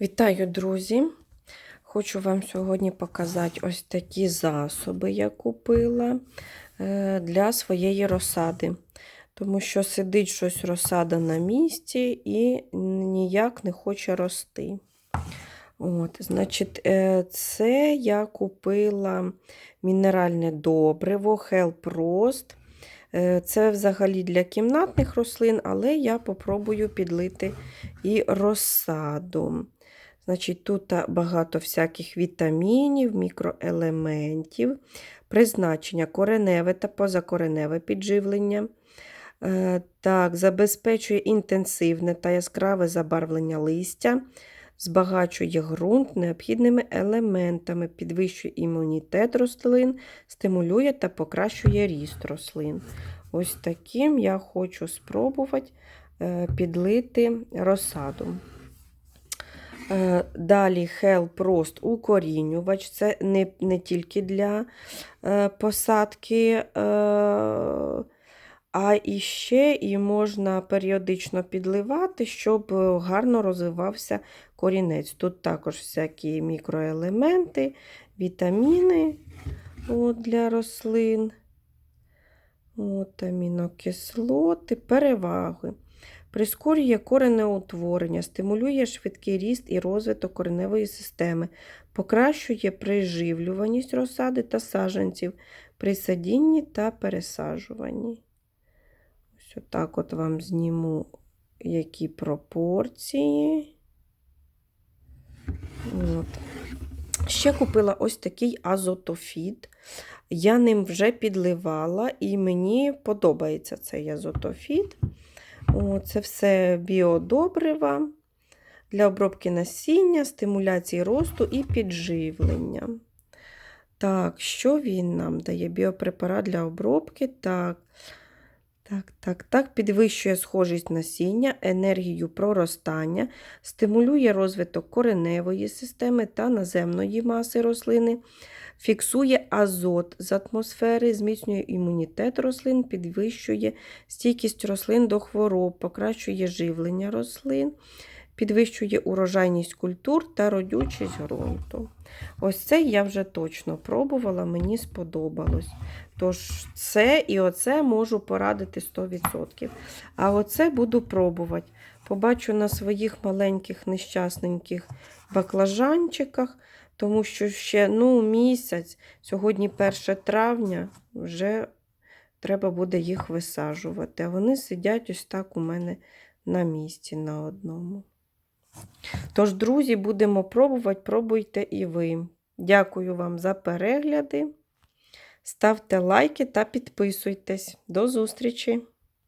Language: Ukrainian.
Вітаю, друзі! Хочу вам сьогодні показати ось такі засоби я купила е, для своєї розсади. Тому що сидить щось розсада на місці і ніяк не хоче рости. От, Значить, е, це я купила мінеральне добриво Hellprost. Е, Це взагалі для кімнатних рослин, але я попробую підлити і розсаду. Значить, Тут багато всяких вітамінів, мікроелементів, призначення кореневе та позакореневе підживлення. Е, так, Забезпечує інтенсивне та яскраве забарвлення листя, збагачує ґрунт необхідними елементами, підвищує імунітет рослин, стимулює та покращує ріст рослин. Ось таким я хочу спробувати е, підлити розсаду. Е, Далі Hell Prost укорінювач. Це не не тільки для е, посадки, е, а і ще і можна періодично підливати, щоб гарно розвивався корінець. Тут також всякі мікроелементи, вітаміни от, для рослин, от, амінокислоти, переваги. Прискорює коренеутворення, стимулює швидкий ріст і розвиток кореневої системи, покращує приживлюваність розсади та саджанців при садінні та пересаджуванні. Ось отак от вам зніму які пропорції. От. Ще купила ось такий азотофіт. Я ним вже підливала, і мені подобається цей азотофіт. Це все біодобрива для обробки насіння, стимуляції росту і підживлення. Так, що він нам дає? Біопрепарат для обробки. Так, так, так, так, підвищує схожість насіння, енергію проростання, стимулює розвиток кореневої системи та наземної маси рослини. Фіксує азот з атмосфери, зміцнює імунітет рослин, підвищує стійкість рослин до хвороб, покращує живлення рослин, підвищує урожайність культур та родючість ґрунту. Ось це я вже точно пробувала, мені сподобалось. Тож, це і оце можу порадити 100%. А оце буду пробувати. Побачу на своїх маленьких нещасненьких баклажанчиках. Тому що ще ну, місяць, сьогодні 1 травня, вже треба буде їх висаджувати. А вони сидять ось так у мене на місці на одному. Тож, друзі, будемо пробувати, пробуйте і ви. Дякую вам за перегляди. Ставте лайки та підписуйтесь. До зустрічі!